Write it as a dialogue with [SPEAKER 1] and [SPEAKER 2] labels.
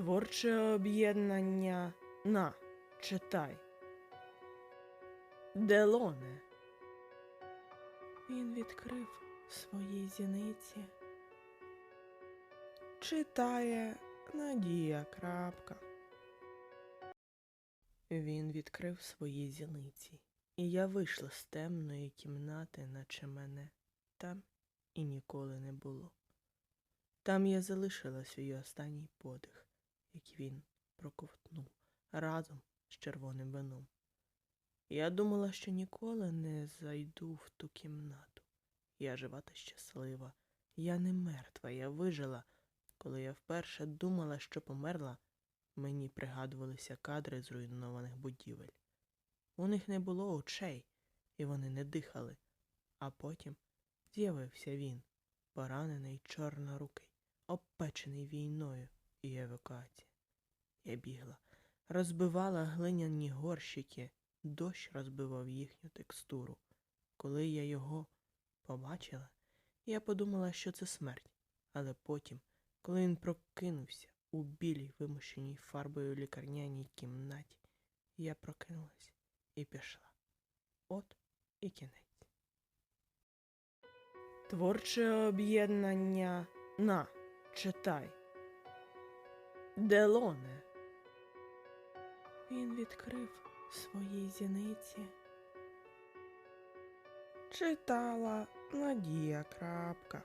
[SPEAKER 1] Творче об'єднання на читай. Делоне. Він відкрив свої зіниці. Читає Надія Крапка. Він відкрив свої зіниці, і я вийшла з темної кімнати, наче мене там і ніколи не було. Там я залишила свій останній подих, як він проковтнув разом з червоним вином. Я думала, що ніколи не зайду в ту кімнату. Я жива та щаслива. Я не мертва, я вижила. Коли я вперше думала, що померла, мені пригадувалися кадри зруйнованих будівель. У них не було очей, і вони не дихали. А потім з'явився він, поранений чорнорукий, обпечений війною і евакуацією. Я бігла, розбивала глиняні горщики, дощ розбивав їхню текстуру. Коли я його побачила, я подумала, що це смерть, але потім, коли він прокинувся у білій вимушеній фарбою лікарняній кімнаті, я прокинулась і пішла. От і кінець. Творче об'єднання на читай. Делоне. Він відкрив свої зіниці. Читала Надія Крапка.